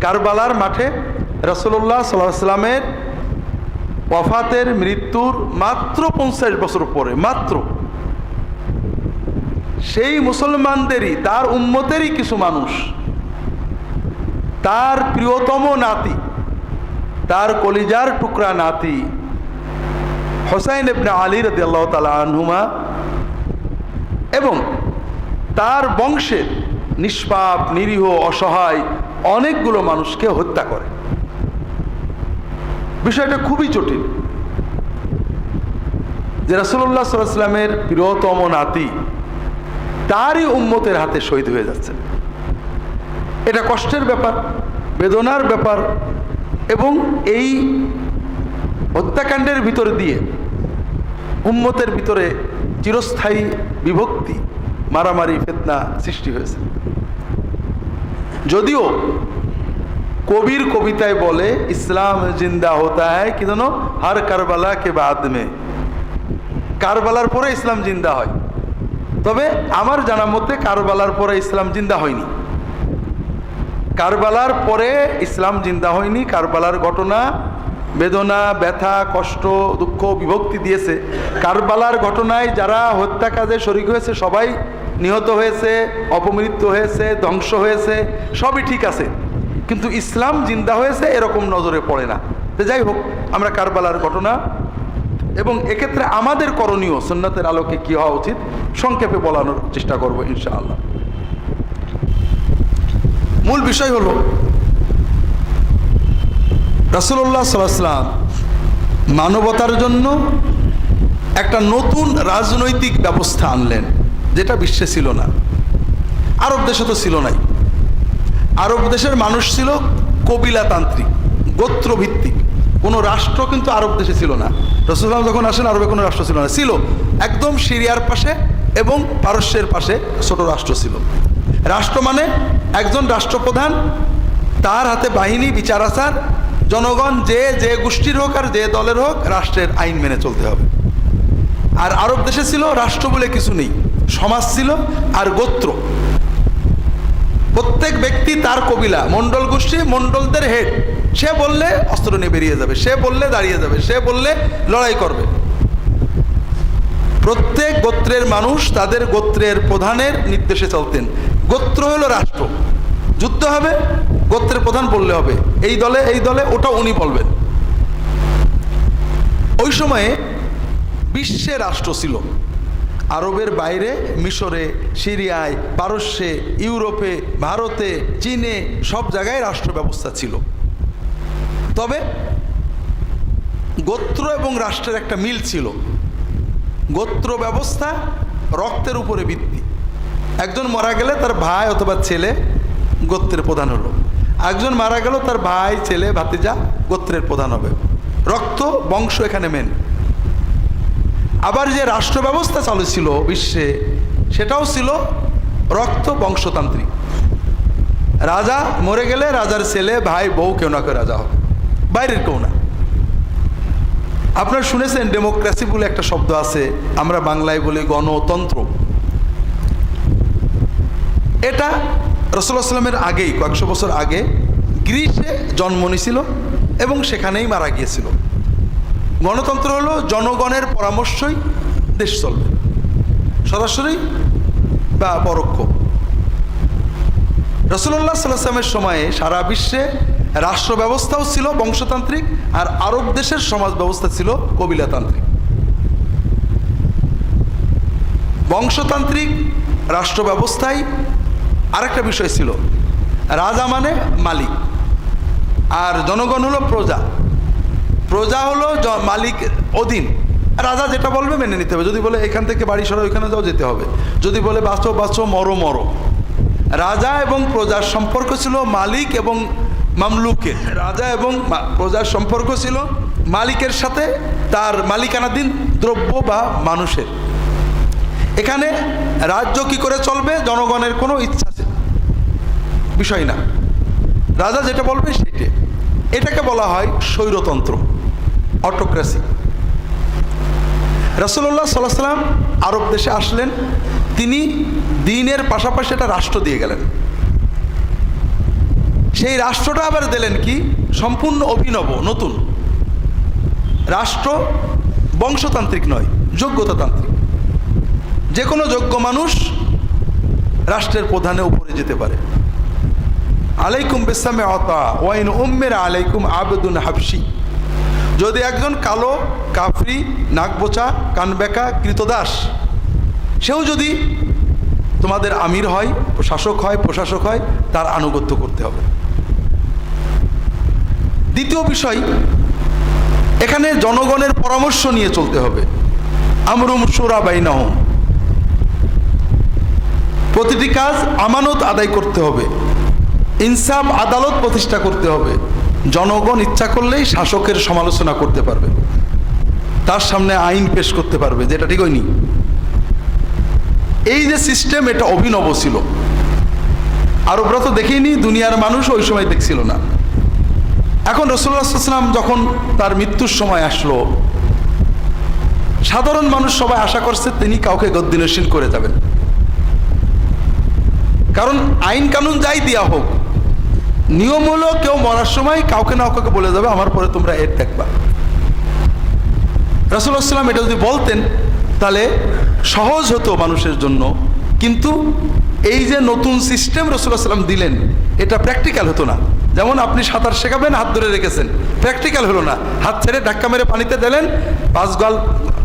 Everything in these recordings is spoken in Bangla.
কারবালার মাঠে রসুল্লাহ সাল্লাহ সাল্লামের ওয়াফাতের মৃত্যুর মাত্র পঞ্চাশ বছর পরে, মাত্র। সেই মুসলমানদেরই, তার উম্মতেরই কিছু মানুষ, তার প্রিয়তম নাতি, তার কলিজার টুকরা নাতি, হোসাইন ইবনে আলী রদি আল্লাহ আনহুমা এবং তার বংশের নিষ্পাপ, নিরীহ, অসহায় অনেকগুলো মানুষকে হত্যা করে। বিষয়টা খুবই জটিল। যে রাসুল্লাহ সাল্লামের প্রিয়তম নাতি, তারই উম্মতের হাতে শহীদ হয়ে যাচ্ছে। এটা কষ্টের ব্যাপার, বেদনার ব্যাপার এবং এই হত্যাকাণ্ডের ভিতর দিয়ে উম্মতের ভিতরে চিরস্থায়ী বিভক্তি, মারামারি, ফেতনা সৃষ্টি হয়েছে। যদিও কবির কবিতায় বলে, ইসলাম জিন্দা হতা হয় কি জানো? হার কারবালা কে বাদ মে। কারবালার পরে ইসলাম জিন্দা হয়। তবে আমার জানা মতে কারবালার পরে ইসলাম জিন্দা হয়নি। কারবালার পরে ইসলাম জিন্দা হয়নি। কারবালার ঘটনা বেদনা, ব্যথা, কষ্ট, দুঃখ, বিভক্তি দিয়েছে। কারবালার ঘটনায় যারা হত্যা কাজে শরিক হয়েছে, সবাই নিহত হয়েছে, অপমৃত্যু হয়েছে, ধ্বংস হয়েছে, সবই ঠিক আছে। কিন্তু ইসলাম জিন্দা হয়েছে, এরকম নজরে পড়ে না। তো যাই হোক, আমরা কারবালার ঘটনা এবং এক্ষেত্রে আমাদের করণীয় সুন্নাতের আলোকে কি হওয়া উচিত, সংক্ষেপে বলানোর চেষ্টা করব ইনশাআল্লাহ। মূল বিষয় হল রাসুল্লাহ সাল্লাম মানবতার জন্য একটা নতুন রাজনৈতিক ব্যবস্থা আনলেন। যেটা বিশ্বে ছিল না। আরব দেশে তো ছিল নাই। আরব দেশের মানুষ ছিল কবিলাতান্ত্রিক, গোত্রভিত্তিক। কোনো রাষ্ট্র কিন্তু আরব দেশে ছিল না। রসুলাম যখন আসেন, আরবে কোনো রাষ্ট্র ছিল না। ছিল একদম সিরিয়ার পাশে এবং পারস্যের পাশে ছোট রাষ্ট্র ছিল। রাষ্ট্র মানে একজন রাষ্ট্রপ্রধান, তার হাতে বাহিনী, বিচার আচার, জনগণ যে যে গোষ্ঠীর হোক আর যে দলের হোক, রাষ্ট্রের আইন মেনে চলতে হবে। আর আরব দেশে ছিল রাষ্ট্র বলে কিছু নেই। সমাজ ছিল আর গোত্র। প্রত্যেক ব্যক্তি তার কবিলা, মণ্ডল গোষ্ঠী, মণ্ডলদের হেড সে বললে অস্ত্র নিয়ে বেরিয়ে যাবে, সে বললে দাঁড়িয়ে যাবে, সে বললে লড়াই করবে। প্রত্যেক গোত্রের মানুষ তাদের গোত্রের প্রধানের নির্দেশে চলতেন। গোত্র হলো রাষ্ট্র। যুদ্ধ হবে, গোত্রের প্রধান বললে হবে, এই দলে এই দলে, ওটা উনি বলবেন। ওই সময়ে বিশ্বে রাষ্ট্র ছিল। আরবের বাইরে, মিশরে, সিরিয়ায়, পারস্যে, ইউরোপে, ভারতে, চীনে সব জায়গায় রাষ্ট্র ব্যবস্থা ছিল। তবে গোত্র এবং রাষ্ট্রের একটা মিল ছিল। গোত্র ব্যবস্থা রক্তের উপরে ভিত্তি। একজন মারা গেলে তার ভাই অথবা ছেলে গোত্রের প্রধান হলো। একজন মারা গেল তার ভাই, ছেলে, ভাতিজা গোত্রের প্রধান হবে। রক্ত, বংশ এখানে মেন আবার যে রাষ্ট্র ব্যবস্থা চালু ছিল বিশ্বে, সেটাও ছিল রক্ত বংশতান্ত্রিক। রাজা মরে গেলে রাজার ছেলে, ভাই, বউ কেউ না কেউ রাজা হবে। বাইরের কেউ না। আপনারা শুনেছেন ডেমোক্রেসি বলে একটা শব্দ আছে, আমরা বাংলায় বলি গণতন্ত্র। এটা রসুল্লাহ সাল্লামের আগেই, কয়েকশো বছর আগে গ্রিসে জন্ম নিয়েছিল এবং সেখানেই মারা গিয়েছিল। গণতন্ত্র হলো জনগণের পরামর্শই দেশ চলবে। সরাসরি বা পরোক্ষ। রসুল্লাহ সাল্লামের সময়ে সারা বিশ্বে রাষ্ট্র ব্যবস্থাও ছিল বংশতান্ত্রিক আর আরব দেশের সমাজ ব্যবস্থা ছিল কবিলাতান্ত্রিক। বংশতান্ত্রিক রাষ্ট্র ব্যবস্থায় আরেকটা বিষয় ছিল, রাজা মানে মালিক, আর জনগণ হলো প্রজা। প্রজা হলো মালিক অধীন। রাজা যেটা বলবে মেনে নিতে হবে। যদি বলে এখান থেকে বাড়ি সরো ওইখানে যাও, যেতে হবে। যদি বলে বাঁচো বাঁচো, মরো মরো। রাজা এবং প্রজার সম্পর্ক ছিল মালিক এবং মামলুকের। রাজা এবং প্রজার সম্পর্ক ছিল মালিকের সাথে, তার মালিকানাধীন দ্রব্য বা মানুষের। এখানে রাজ্য কি করে চলবে? জনগণের কোনো ইচ্ছা বিষয় না। রাজা যেটা বলবে সেটাই। এটাকে বলা হয় স্বৈরতন্ত্র। অটোক্রেসি রসল্লাহ সাল্লাহ সাল্লাম আরব দেশে আসলেন, তিনি দিনের পাশাপাশি একটা রাষ্ট্র দিয়ে গেলেন। সেই রাষ্ট্রটা আবার দিলেন কি? সম্পূর্ণ অভিনব, নতুন। রাষ্ট্র বংশতান্ত্রিক নয়, যোগ্যতাতান্ত্রিক। যে কোনো যোগ্য মানুষ রাষ্ট্রের প্রধানে উপরে যেতে পারে। আলাইকুম বেসামে অতা ওয়াইন উম্মের আলাইকুম আবেদুন হাবসি যদি একজন কালো, কাফরি নাকবোচা কানবেকা, কৃতদাস, সেও যদি তোমাদের আমির হয় শাসক হয়, প্রশাসক হয়, তার আনুগত্য করতে হবে। দ্বিতীয় বিষয়, এখানে জনগণের পরামর্শ নিয়ে চলতে হবে। আমরুম সুরা বাইনাহ প্রতিটি কাজ আমানত আদায় করতে হবে। ইনসাফ, আদালত প্রতিষ্ঠা করতে হবে। জনগণ ইচ্ছা করলেই শাসকের সমালোচনা করতে পারবে। তার সামনে আইন পেশ করতে পারবে, যেটা ঠিক হয়নি। এই যে সিস্টেম এটা অভিনব ছিল। আরবরা তো দেখেনি দুনিয়ার মানুষ ওই সময় দেখছিল না। এখন রসুল্লাহাম যখন তার মৃত্যুর সময় আসলো, সাধারণ মানুষ সবাই আশা করছে তিনি কাউকে গদ্দিনশীল করে যাবেন। কারণ আইন কানুন যাই দেওয়া হোক নিয়ম হলো কেউ মরার সময় কাউকে না কাউকে বলে যাবে, আমার পরে তোমরা এর দেখবা। রাসুল্লাহাম এটা যদি বলতেন, তাহলে সহজ হতো মানুষের জন্য। কিন্তু এই যে নতুন সিস্টেম সাল্লাম দিলেন, এটা প্র্যাকটিক্যাল হতো না। যেমন আপনি সাঁতার শেখাবেন, হাত ধরে রেখেছেন প্র্যাকটিক্যাল হলো না। হাত ছেড়ে ধাক্কা মেরে পানিতে দিলেন, পাঁচ গল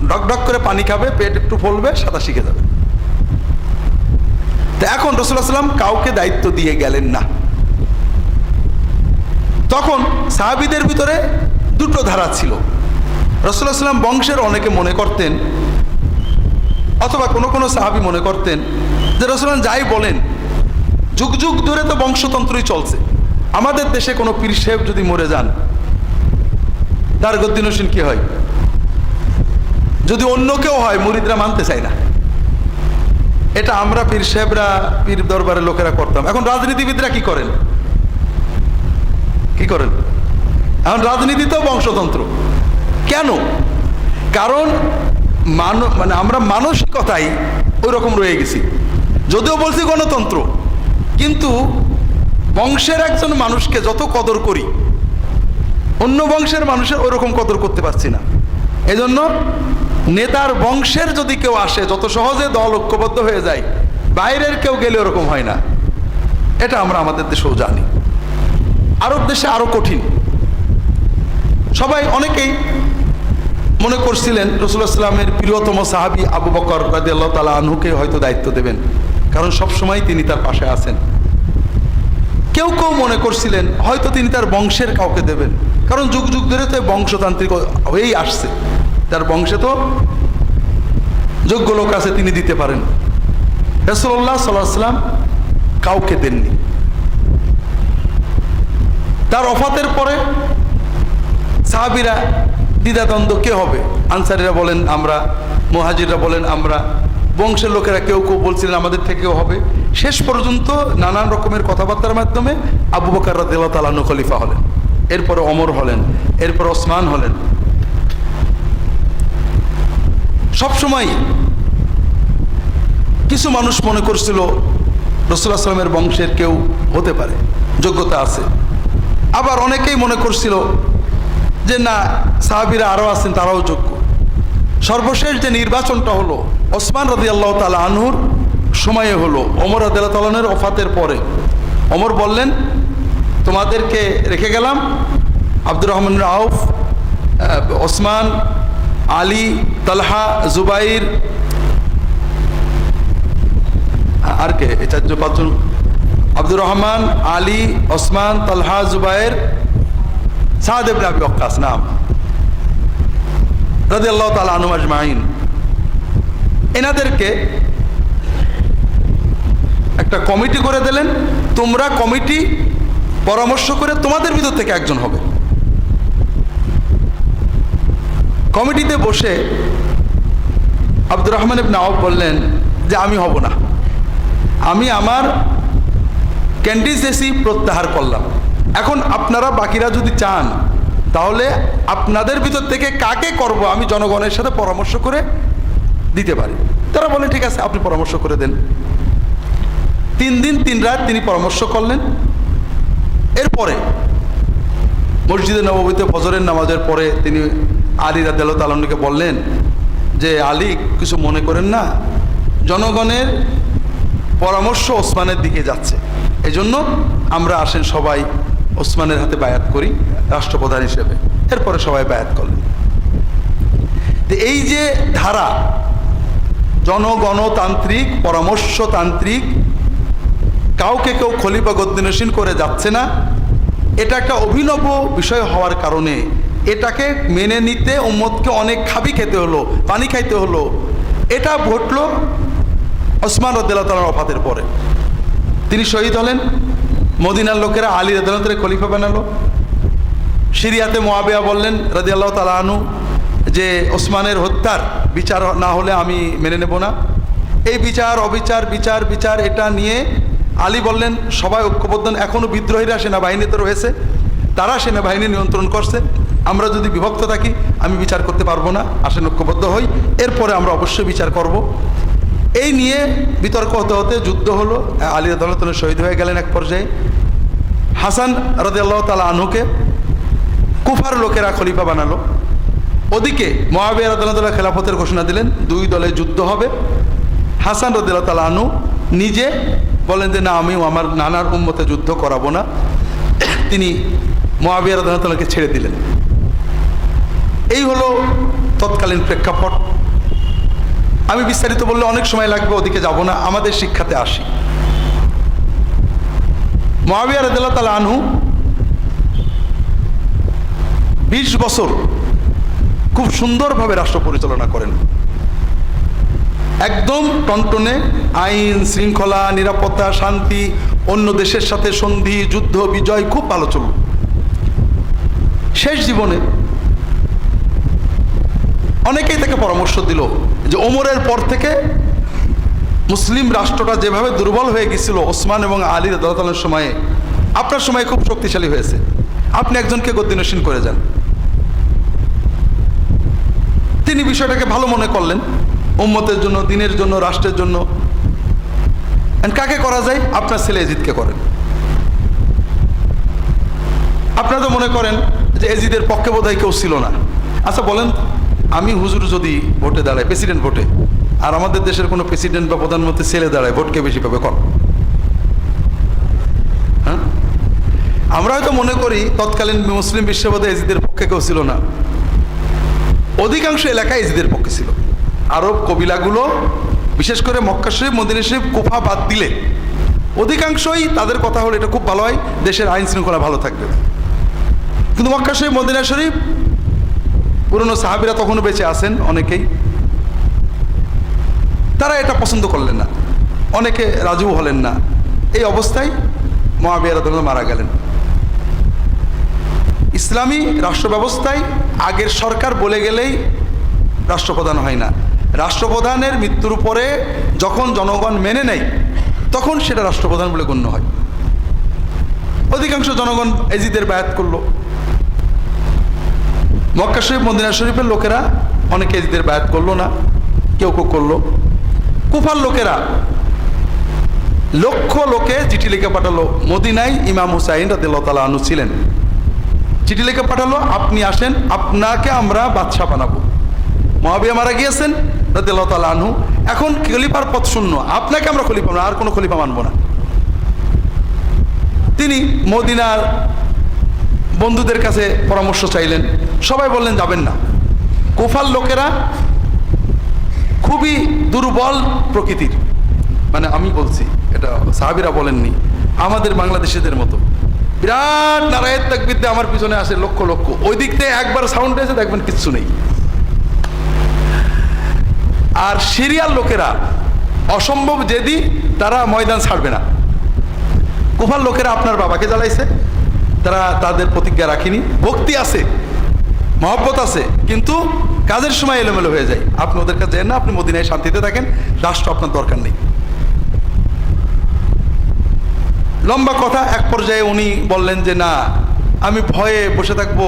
ডক ডক করে পানি খাবে, পেট একটু ফলবে, সাঁতার শিখে যাবে। তা এখন সাল্লাম কাউকে দায়িত্ব দিয়ে গেলেন না। তখন সাহাবিদের ভিতরে দুটো ধারা ছিল। রসুল্লাহ সাল্লাম বংশের অনেকে মনে করতেন, অথবা কোনো কোনো সাহাবি মনে করতেন যে রসুলাম যাই বলেন, যুগ যুগ ধরে তো বংশতন্ত্রই চলছে। আমাদের দেশে কোনো পীর সাহেব যদি মরে যান তার গদ্দিন হোসেন কি হয়? যদি অন্য কেউ হয়, মুরিদরা মানতে চায় না। এটা আমরা পীর সাহেবরা, পীর দরবারের লোকেরা করতাম। এখন রাজনীতিবিদরা কি করেন? কি করেন? এখন রাজনীতিতেও বংশতন্ত্র। কেন? কারণ মান মানে আমরা মানসিকতাই ওই রকম রয়ে গেছি। যদিও বলছি গণতন্ত্র, কিন্তু বংশের একজন মানুষকে যত কদর করি, অন্য বংশের মানুষের ওই রকম কদর করতে পারছি না। এজন্য নেতার বংশের যদি কেউ আসে, যত সহজে দল ঐক্যবদ্ধ হয়ে যায়, বাইরের কেউ গেলে ওরকম হয় না। এটা আমরা আমাদের দেশেও জানি। আরব দেশে আরও কঠিন। সবাই অনেকেই মনে করছিলেন রসুল্লাহ সাল্লামের প্রিয়তম সাহাবি আবু বকর তালা আনহুকে হয়তো দায়িত্ব দেবেন, কারণ সব সময় তিনি তার পাশে আছেন। কেউ কেউ মনে করছিলেন হয়তো তিনি তার বংশের কাউকে দেবেন, কারণ যুগ যুগ ধরে তো বংশতান্ত্রিক হয়েই আসছে। তার বংশে তো যোগ্য লোক আছে, তিনি দিতে পারেন। রসুল্লাহ সাল্লাহ সাল্লাম কাউকে দেননি। তার অফাতের পরে সাহাবিরা দ্বিধাদ্বন্দ্ব, কে হবে? আনসারিরা বলেন, আমরা। মহাজিরা বলেন, আমরা। বংশের লোকেরা কেউ কেউ বলছিলেন, আমাদের থেকেও হবে। শেষ পর্যন্ত নানান রকমের কথাবার্তার মাধ্যমে আবু বকার রাদিল্লাহ তালানু খলিফা হলেন। এরপরে অমর হলেন, এরপর ওসমান হলেন। সবসময় কিছু মানুষ মনে করছিল রসুল্লাহ আসলামের বংশের কেউ হতে পারে, যোগ্যতা আছে। আবার অনেকেই মনে করছিল যে না সাহাবিরা আরও আছেন তারাও যোগ্য। সর্বশেষ যে নির্বাচনটা হলো ওসমান রদি আল্লাহ তালা আনহুর সময়ে হলো অমর আদাল্লাহ তালানের অফাতের পরে। অমর বললেন তোমাদেরকে রেখে গেলাম আব্দুর রহমান আহ, ওসমান আলী তালহা জুবাইর আর কে? চারজন পাঁচজন আব্দুর রহমান, আলী, ওসমান, তালহা, জুবাইর, সাদ ইবনে আবি ওয়াক্কাস নাম। রাদিয়াল্লাহু তাআলা আনহু আজমাইন। এনাদেরকে একটা কমিটি করে দিলেন, তোমরা কমিটি পরামর্শ করে তোমাদের ভিতর থেকে একজন হবে। কমিটিতে বসে আব্দুর রহমান ইবনে বললেন যে, আমি হব না। আমি আমার ক্যান্ডিডেসি প্রত্যাহার করলাম। এখন আপনারা বাকিরা যদি চান, তাহলে আপনাদের ভিতর থেকে কাকে করব আমি জনগণের সাথে পরামর্শ করে দিতে পারি। তারা বলেন ঠিক আছে, আপনি পরামর্শ করে দেন। তিন দিন, তিন রাত তিনি পরামর্শ করলেন। এরপরে মসজিদে নবমীতে ফজরের নামাজের পরে তিনি আলী রাদেল তালনকে বললেন যে, আলী, কিছু মনে করেন না? জনগণের পরামর্শ ওসমানের দিকে যাচ্ছে। এই জন্য আমরা আসেন সবাই ওসমানের হাতে বায়াত করি, রাষ্ট্রপ্রধান হিসেবে। এরপরে সবাই বায়াত করলেন। এই যে ধারা, জনগণতান্ত্রিক, পরামর্শতান্ত্রিক, কাউকে কেউ খলিফা গদ্দিনসীন করে যাচ্ছে না, এটা একটা অভিনব বিষয় হওয়ার কারণে এটাকে মেনে নিতে উম্মদকে অনেক খাবি খেতে হলো, পানি খাইতে হলো। এটা ঘটলো ওসমান রদ্দাল্লাহ তালার অফাতের পরে। তিনি শহীদ হলেন। মদিনার লোকেরা আলী রদালতের খলিফা বানালো। সিরিয়াতে মোয়াবিয়া বললেন রাজি আল্লাহ তালা আনু যে, ওসমানের হত্যার বিচার না হলে আমি মেনে নেব না। এই বিচার, অবিচার, বিচার বিচার, এটা নিয়ে আলী বললেন, সবাই ঐক্যবদ্ধ। এখনও বিদ্রোহীরা সেনাবাহিনীতে রয়েছে। তারা সেনাবাহিনী নিয়ন্ত্রণ করছে। আমরা যদি বিভক্ত থাকি, আমি বিচার করতে পারব না। আসেন ঐক্যবদ্ধ হই। এরপরে আমরা অবশ্যই বিচার করব। এই নিয়ে বিতর্ক হতে হতে যুদ্ধ হলো। আলী আদালত শহীদ হয়ে গেলেন এক পর্যায়ে। হাসান রদি আল্লাহ তালা কুফার লোকেরা খলিফা বানালো। ওদিকে মহাবিয়া রদুল্লাহ খেলাফতের ঘোষণা দিলেন, দুই দলে যুদ্ধ হবে। হাসান রদুল্লাহ তালা আনু নিজে বলেন যে, না, আমিও আমার নানার উম্মতে যুদ্ধ করাবো না। তিনি মহাবিয়া রদুল্লাহকে ছেড়ে দিলেন। এই হলো তৎকালীন প্রেক্ষাপট। আমি বিস্তারিত বললে অনেক সময় লাগবে, ওদিকে যাব না, আমাদের শিক্ষাতে আসি। মহাবিয়া রদুল্লাহ তালা আনহু বিশ বছর খুব সুন্দরভাবে রাষ্ট্র পরিচালনা করেন। একদম টনটনে আইন, শৃঙ্খলা, নিরাপত্তা, শান্তি, অন্য দেশের সাথে সন্ধি, যুদ্ধ, বিজয় খুব ভালো চলল। শেষ জীবনে অনেকেই তাকে পরামর্শ দিল যে ওমরের পর থেকে মুসলিম রাষ্ট্রটা যেভাবে দুর্বল হয়ে গেছিল, ওসমান এবং আলীর দলতালের সময়ে, আপনার সময় খুব শক্তিশালী হয়েছে। আপনি একজনকে গদ্দিনসীন করে যান। তিনি বিষয়টাকে ভালো মনে করলেন, উম্মতের জন্য, দিনের জন্য, রাষ্ট্রের জন্য। কাকে করা যায়? আপনার ছেলে এজিদকে করেন। আপনারা তো মনে করেন যে এজিদের পক্ষে বোধহয় কেউ ছিল না। আচ্ছা বলেন আমি হুজুর যদি ভোটে দাঁড়াই প্রেসিডেন্ট ভোটে, আর আমাদের দেশের কোনো প্রেসিডেন্ট বা প্রধানমন্ত্রী ছেলে দাঁড়ায় ভোটকে বেশি পাবে? কর হ্যাঁ? আমরা হয়তো মনে করি তৎকালীন মুসলিম বিশ্ববাদে এজিদের পক্ষে কেউ ছিল না। অধিকাংশ এলাকায় এজিদের পক্ষে ছিল। আরব কবিলাগুলো, বিশেষ করে মক্কা শরীফ, মদিনা শরীফ, কুফা বাদ দিলে অধিকাংশই তাদের কথা হলো এটা খুব ভালো হয়, দেশের আইন শৃঙ্খলা ভালো থাকবে। কিন্তু মক্কা শরীফ, মদিনা শরীফ পুরনো সাহাবিরা তখনও বেঁচে আছেন অনেকেই। তারা এটা পছন্দ করলেন না। অনেকে রাজু হলেন না। এই অবস্থায় মহাবিয়ার মারা গেলেন। ইসলামী রাষ্ট্র ব্যবস্থায় আগের সরকার বলে গেলেই রাষ্ট্রপ্রধান হয় না। রাষ্ট্রপ্রধানের মৃত্যুর পরে যখন জনগণ মেনে নেয়, তখন সেটা রাষ্ট্রপ্রধান বলে গণ্য হয়। অধিকাংশ জনগণ এজিদের বায়াত করল। মক্কা শরীফ, মদিনা শরীফের লোকেরা অনেকে এজিদের বায়াত করল না, কেউ কেউ করল। কুফার লোকেরা লক্ষ লোকে চিঠি লিখে পাঠালো। মদিনায় ইমাম হুসাইন রাদিল্লাহ তালা আনু ছিলেন। চিঠি লিখে পাঠালো, আপনি আসেন, আপনাকে আমরা বাদশাহ বানাবো। মহাবিয়া মারা গিয়েছেন রাদিল্লাহ তালা আনহু। এখন খলিফার পথ শূন্য, আপনাকে আমরা খলিফা আর কোনো খলিফা মানবো না। তিনি মদিনার বন্ধুদের কাছে পরামর্শ চাইলেন, সবাই বললেন যাবেন না। কুফার লোকেরা খুবই দুর্বল প্রকৃতির। মানে আমি বলছি, এটা সাহাবিরা বলেননি, আমাদের বাংলাদেশিদের মতো। বিরাট নারায়ের তাকবিদ্যা আমার পিছনে আসে লক্ষ লক্ষ। ওই দিক থেকে একবার সাউন্ড এসে দেখবেন কিচ্ছু নেই। আর সিরিয়াল লোকেরা অসম্ভব যেদি তারা ময়দান ছাড়বে না। কুফার লোকেরা আপনার বাবাকে জ্বালাইছে। তারা তাদের প্রতিজ্ঞা রাখেনি। ভক্তি আছে, মহব্বত আছে, কিন্তু কাজের সময় এলোমেলো হয়ে যায়। আপনি ওদের কাছে না, আপনি মদিনায় শান্তিতে থাকেন, রাষ্ট্র আপনার দরকার নেই। লম্বা কথা, এক পর্যায়ে উনি বললেন যে, না, আমি ভয়ে বসে থাকব।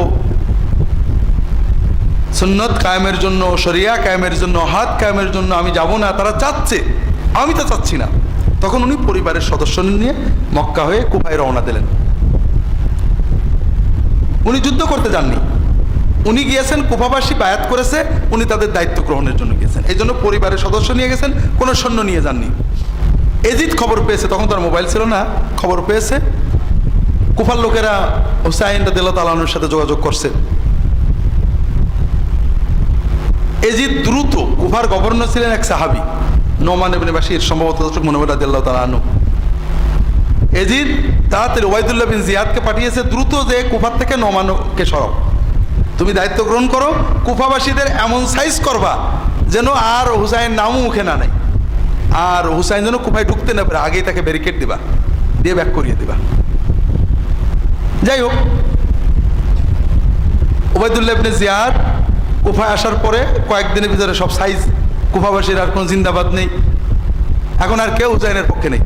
সুন্নত কায়েমের জন্য, শরিয়া কায়েমের জন্য, হাত কায়েমের জন্য আমি যাব না, তারা চাচ্ছে। আমি তো চাচ্ছি না। তখন উনি পরিবারের সদস্য নিয়ে মক্কা হয়ে কুফায় রওনা দিলেন। উনি যুদ্ধ করতে যাননি। উনি গিয়েছেন, কুফাবাসী বায়াত করেছে, উনি তাদের দায়িত্ব গ্রহণের জন্য গিয়েছেন। এই জন্য পরিবারের সদস্য নিয়ে গেছেন, কোনো সৈন্য নিয়ে যাননি। এজিদ খবর পেয়েছে, তখন তার মোবাইল ছিল না, খবর পেয়েছে। কুফার লোকেরা হুসাইন রাদিল্লাহ তালানুর সাথে যোগাযোগ করছে। এজিদ দ্রুত কুফার গভর্নর ছিলেন এক সাহাবি, নোমান এবিন বাসির সম্ভবত মনোবর রাদিল্লাহ তালানু এজিদ তাড়াতাড়ি ওবায়দুল্লাহ বিন জিয়াদকে পাঠিয়েছে, দ্রুত যে কুফার থেকে নোমানকে সরাও। তুমি দায়িত্ব গ্রহণ করো, কুফাবাসীদের এমন সাইজ করবা যেন আর হুসাইন নামও মুখে না নেয়। আর হুসাইন যেন কুফায় ঢুকতে না পারে, আগেই তাকে ব্যারিকেড দিবা, দিয়ে ব্যাক করিয়ে দিবা। যাই হোক ওবায়দুল্লাহ ইবনে জিয়াদ কুফায় আসার পরে কয়েকদিনের ভিতরে সব সাইজ কুফাবাসীর আর কোনো জিন্দাবাদ নেই। এখন আর কেউ হুসাইনের পক্ষে নেই।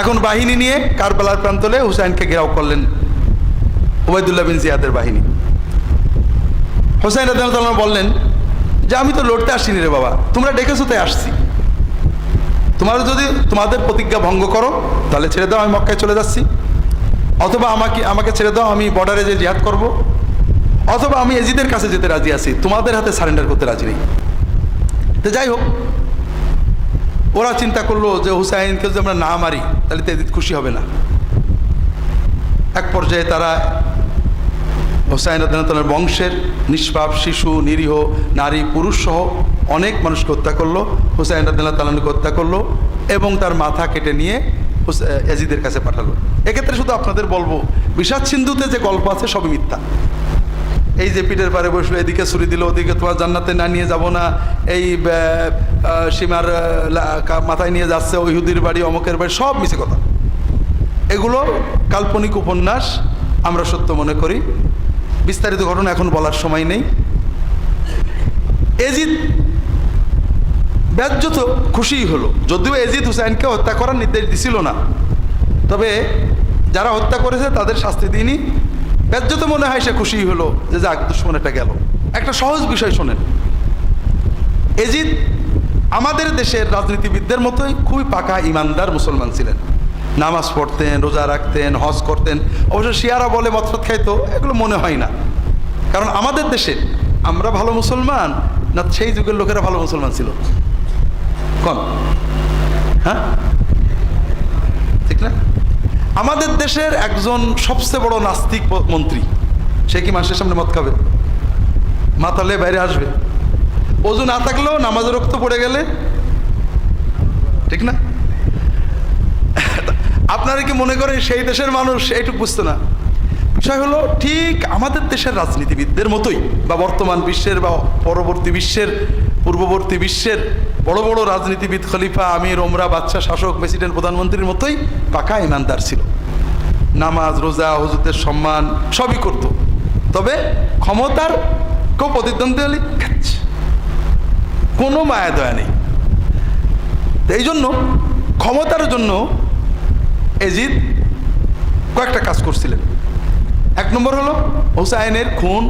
এখন বাহিনী নিয়ে কারবালার প্রান্তলে হুসাইনকে ঘেরাও করলেন ওবায়দুল্লাহ বিন জিয়াদের বাহিনী। হোসাইন রাদিয়াল্লাহু বললেন, যে আমি তো লড়তে আসিনি রে বাবা, তোমরা ডেকেছো তাই আসছি। তোমরা যদি তোমাদের প্রতিজ্ঞা ভঙ্গ করো, তাহলে ছেড়ে দাও, আমি মক্কায় চলে যাচ্ছি। অথবা আমাকে আমাকে ছেড়ে দাও, আমি বর্ডারে যে জিহাদ করব। অথবা আমি এজিদের কাছে যেতে রাজি আছি, তোমাদের হাতে সারেন্ডার করতে রাজি নেই। তো যাই হোক ওরা চিন্তা করল যে হুসাইনকে যদি আমরা না মারি, তাহলে তো খুশি হবে না। এক পর্যায়ে তারা হোসাইন আদালতের বংশের নিষ্পাপ, শিশু, নিরীহ, নারী, পুরুষ সহ অনেক মানুষকে হত্যা করল, হুসাইন আদাল্লাহ তালানকে হত্যা করল এবং তার মাথা কেটে নিয়ে এজিদের কাছে পাঠালো। এক্ষেত্রে শুধু আপনাদের বলব, বিষাদ সিন্ধুতে যে গল্প আছে সবই মিথ্যা। এই যে পিঠের পারে বসল, এদিকে ছুরি দিল, ওদিকে তোমার জান্নাতে না নিয়ে যাব না। এই সীমার মাথায় নিয়ে যাচ্ছে ওইহুদির বাড়ি, অমকের বাড়ি, সব মিছে কথা। এগুলো কাল্পনিক উপন্যাস, আমরা সত্য মনে করি। বিস্তারিত ঘটনা এখন বলার সময় নেই। এজিদ ব্যাজ্যত খুশিই হলো। যদিও এজিদ হুসাইনকে হত্যা করার নির্দেশ দিছিল না। তবে যারা হত্যা করেছে তাদের শাস্তি দিনই ব্যাজ্যত মনে হয় সে খুশি হলো যে যাক দুশ্মনেটা গেল। একটা সহজ বিষয় শোনেন। এজিদ আমাদের দেশের রাজনীতিবিদদের মতোই খুবই পাকা ইমানদার মুসলমান ছিলেন। নামাজ পড়তেন, রোজা রাখতেন, হজ করতেন, অবশ্য শিয়ারা বলে মতফত খাইতো, এগুলো মনে হয় না। কারণ আমাদের দেশে আমরা ভালো মুসলমান না সেই যুগের লোকেরা ভালো মুসলমান ছিল? কন হ্যাঁ? ঠিক না? আমাদের দেশের একজন সবচেয়ে বড় নাস্তিক মন্ত্রী, সে কি মানুষের সামনে মত খাবে? মাতালে বাইরে আসবে। অজু না থাকলেও নামাজের রক্ত পড়ে গেলে? ঠিক না? আপনারা কি মনে করেন সেই দেশের মানুষ? এইটুকু বুঝতো না। বিষয় হলো, ঠিক আমাদের দেশের রাজনীতিবিদদের মতোই, বা বর্তমান বিশ্বের বা পরবর্তী বিশ্বের, পূর্ববর্তী বিশ্বের বড় বড় রাজনীতিবিদ খলিফা আমির ওমরা বাচ্চা শাসক প্রেসিডেন্ট প্রধানমন্ত্রীর মতোই পাকা ইমানদার ছিল। নামাজ, রোজা, হুজুরদের সম্মান সবই করত। তবে ক্ষমতার কেউ প্রতিদ্বন্দ্বী খাচ্ছে কোনো মায়া দয়া নেই। এই জন্য ক্ষমতার জন্য এজিদ কয়েকটা কাজ করছিলেন। এক নম্বর হলো হুসাইনের খুন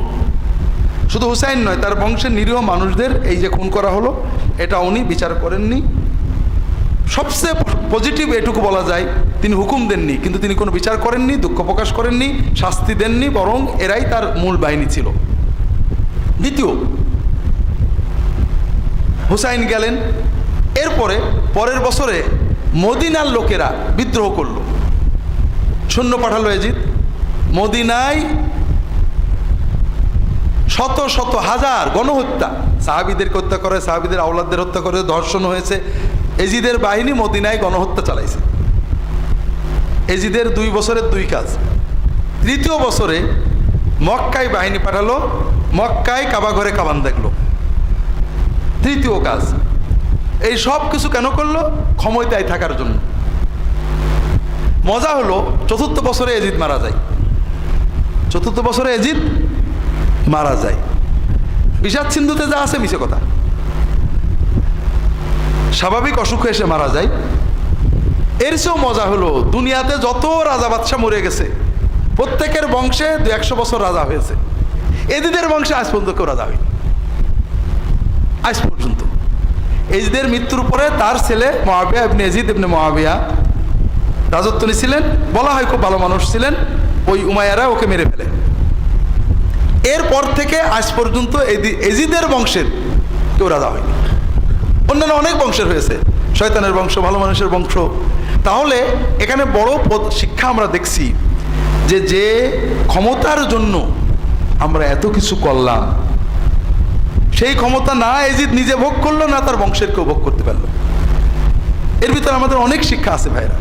শুধু হুসাইন নয়, তার বংশের নিরীহ মানুষদের এই যে খুন করা হলো, এটা উনি বিচার করেননি। সবচেয়ে পজিটিভ এটুকু বলা যায়, তিনি হুকুম দেননি, কিন্তু তিনি কোনো বিচার করেননি, দুঃখ প্রকাশ করেননি, শাস্তি দেননি, বরং এরাই তার মূল বাহিনী ছিল। দ্বিতীয়, হুসাইন গেলেন, এরপরে পরের বছরে মদিনার লোকেরা বিদ্রোহ করল। সৈন্য পাঠালো এজিদ। মদিনায় শত শত হাজার গণহত্যা। সাহাবিদেরকে হত্যা করে, সাহাবিদের আওলাদদের হত্যা করে, ধর্ষণ হয়েছে। এজিদের বাহিনী মদিনায় গণহত্যা চালাইছে। এজিদের দুই বছরের দুই কাজ। তৃতীয় বছরে মক্কায় বাহিনী পাঠালো, মক্কায় কাবা ঘরে কাবান দেখল। তৃতীয় কাজ। এই সব কিছু কেন করল? ক্ষমতায় থাকার জন্য। মজা হলো, চতুর্থ বছরে এজিদ মারা যায়। চতুর্থ বছরে এজিদ মারা যায়। বিষাদ সিন্ধুতে যা আছে মিশে কথা। স্বাভাবিক অসুখ এসে মারা যায়। এর চেয়েও মজা হলো, দুনিয়াতে যত রাজা বাদশাহ মরে গেছে, প্রত্যেকের বংশে দু একশো বছর রাজা হয়েছে। এদিদের বংশে আজ পর্যন্ত কেউ রাজা হয়নি। আজ পর্যন্ত। এজিদের মৃত্যুর পরে তার ছেলে মহাবিয়া ইবনে এজিদ ইবনে মহাবিয়া রাজত্ব নিছিলেন বলা হয় খুব ভালো মানুষ ছিলেন, ওই উমায়ারা ওকে মেরে ফেলে। এরপর থেকে আজ পর্যন্ত এজিদের বংশের কেউ রাজা হয়নি। অন্যান্য অনেক বংশের হয়েছে। শয়তানের বংশ, ভালো মানুষের বংশ। তাহলে এখানে বড় পদ- শিক্ষা আমরা দেখছি যে যে ক্ষমতার জন্য আমরা এত কিছু করলাম, সেই ক্ষমতা না এজিদ নিজে ভোগ করল, না তার বংশের কেউ ভোগ করতে পারল। এর ভিতরে আমাদের অনেক শিক্ষা আছে ভাইরা।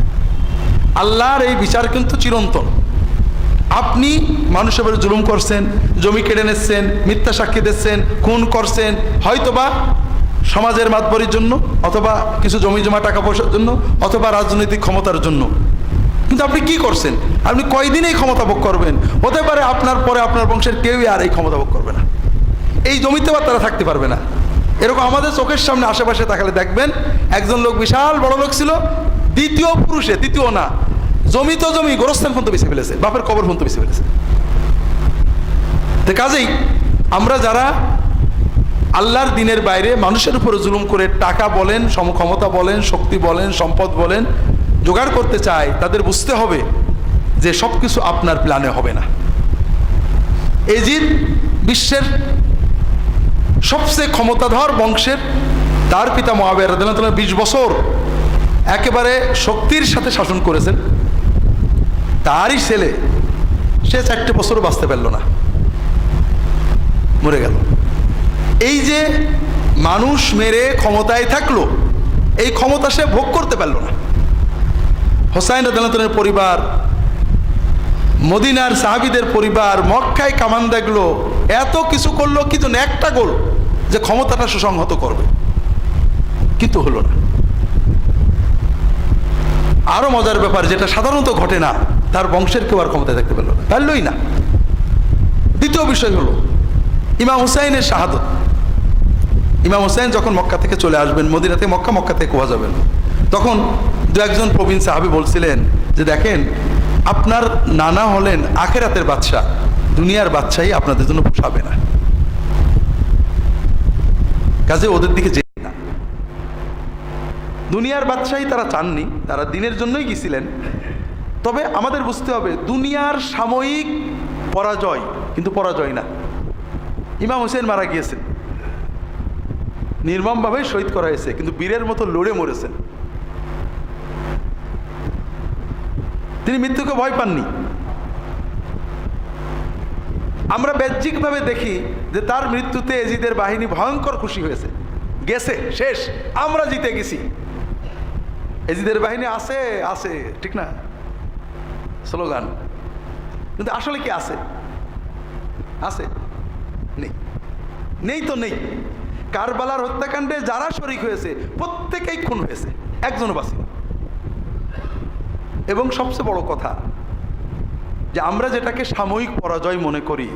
আল্লাহর এই বিচার কিন্তু চিরন্তন। আপনি মানুষের উপরে জুলুম করছেন, জমি কেড়ে নিচ্ছেন, মিথ্যা সাক্ষী দিচ্ছেন, খুন করছেন, হয়তোবা সমাজের মাতবরির জন্য, অথবা কিছু জমি জমা টাকা পয়সার জন্য, অথবা রাজনৈতিক ক্ষমতার জন্য। কিন্তু আপনি কি করছেন? আপনি কয়দিন এই ক্ষমতা ভোগ করবেন? হতে পারে আপনার পরে আপনার বংশের কেউই আর এই ক্ষমতা ভোগ করবে না। এই জমিতে বা তারা থাকতে পারবে না। এরকম আমাদের চোখের সামনে, আশেপাশে তাকালে দেখবেন, একজন লোক বিশাল বড় লোক ছিল, দ্বিতীয় পুরুষে, দ্বিতীয় না জমি তো জমি, গোরস্থান পর্যন্ত বেছে ফেলেছে, বাপের কবর পর্যন্ত বেছে ফেলেছে। তো কাজেই আমরা যারা আল্লাহর দিনের বাইরে মানুষের উপরে জুলুম করে টাকা বলেন, সমক্ষমতা বলেন, শক্তি বলেন, সম্পদ বলেন, জোগাড় করতে চায়, তাদের বুঝতে হবে যে সব কিছু আপনার প্ল্যানে হবে না। এজিদ বিশ্বের সবচেয়ে ক্ষমতাধর বংশের, তার পিতা মহাবের বিশ বছর একেবারে শক্তির সাথে শাসন করেছেন। তারই ছেলে, সে চারটে বছরও বাঁচতে পারল না। মরে গেল। এই যে মানুষ মেরে ক্ষমতায় থাকল, এই ক্ষমতা সে ভোগ করতে পারল না। হোসাইন আদালতের পরিবার, মদিনার সাহাবিদের পরিবার, মক্কায় কামান দেখল, এত কিছু করল, কিন্তু একটা গোল, যে ক্ষমতাটা সুসংহত করবে। কিন্তু হলো না। আরও মজার ব্যাপার, যেটা সাধারণত ঘটে না তার বংশের কেউ আর ক্ষমতায় থাকতে পারল না। পারলই না। দ্বিতীয় বিষয় হলো, ইমাম হুসাইনের শাহাদত। ইমাম হুসাইন যখন মক্কা থেকে চলে আসবেন মদিনা থেকে মক্কা মক্কা থেকে কোয়া যাবেন, তখন দু একজন প্রবীণ সাহাবি বলছিলেন যে, দেখেন, আপনার নানা হলেন আখেরাতের বাদশাহ, দুনিয়ার বাদশাহী আপনাদের জন্য পোষাবে না। কাজে ওদের দিকে যে না। দুনিয়ার বাদশাহী তারা চাননি, তারা দিনের জন্যই গেছিলেন তবে আমাদের বুঝতে হবে, দুনিয়ার সাময়িক পরাজয় কিন্তু পরাজয় না। ইমাম হোসেন মারা গিয়েছেন। নির্মমভাবে শহীদ করা হয়েছে, কিন্তু বীরের মতো লড়ে মরেছেন। তিনি মৃত্যুকে ভয় পাননি। আমরা বাহ্যিকভাবে দেখি যে তার মৃত্যুতে এজিদের বাহিনী ভয়ঙ্কর খুশি হয়েছে। গেছে, শেষ, আমরা জিতে গেছি। এজিদের বাহিনী আছে আছে, ঠিক না? স্লোগান। কিন্তু আসলে কি আছে? আছে। নেই। নেই তো নেই। কারবালার হত্যাকাণ্ডে যারা শরিক হয়েছে, প্রত্যেকেই খুন হয়েছে। একজনও বাসি এবং সবচেয়ে বড় কথা, যে আমরা যেটাকে সাময়িক পরাজয় মনে করি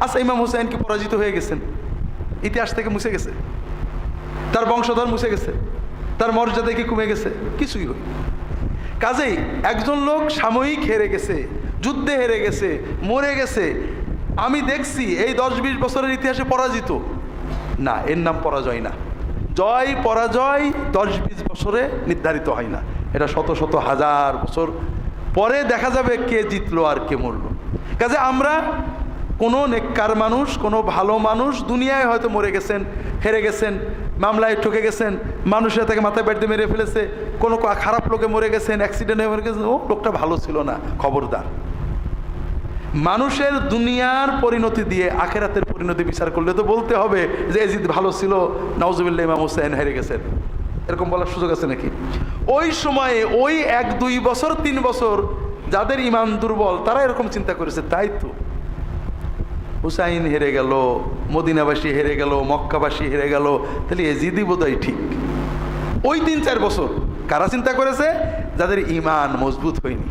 আচ্ছা ইমাম হুসাইন কি পরাজিত হয়ে গেছেন? ইতিহাস থেকে মুছে গেছে। তার বংশধর মুছে গেছে। তার মর্যাদা কি কমে গেছে? কিছুই হই কাজেই একজন লোক সাময়িক হেরে গেছে, যুদ্ধে হেরে গেছে, মরে গেছে। আমি দেখছি এই দশ বিশ বছরের ইতিহাসে পরাজিত। না, এর নাম পরাজয় না। জয়, পরাজয় দশ বিশ বছরে নির্ধারিত হয় না। এটা শত শত হাজার বছর পরে দেখা যাবে কে জিতলো আর কে মরলো। কাজে আমরা কোনো নেককার মানুষ, কোনো ভালো মানুষ দুনিয়ায় হয়তো মরে গেছেন, হেরে গেছেন। মামলায় ঠকে গেছেন, মানুষের তাকে মাথায় ব্যাট মেরে ফেলেছে, কোনো খারাপ লোকে মরে গেছেন অ্যাক্সিডেন্ট হয়ে মরে গেছেন, ও লোকটা ভালো ছিল না, খবরদার। মানুষের দুনিয়ার পরিণতি দিয়ে আখেরাতের পরিণতি বিচার করলে তো বলতে হবে যে এজিদ ভালো ছিল নওজুবিল্লা ইমাম হুসাইন হেরে গেছেন। এরকম বলার সুযোগ আছে নাকি? ওই সময়ে ওই এক, দুই বছর, তিন বছর যাদের ইমান দুর্বল, তারা এরকম চিন্তা করেছে, তাই তো। হুসাইন হেরে গেল, মদিনাবাসী হেরে গেল, মক্কাবাসী হেরে গেল, তাহলে এজিদি বোধহয় ঠিক। ওই তিন চার বছর কারা চিন্তা করেছে? যাদের ইমান মজবুত হয়নি।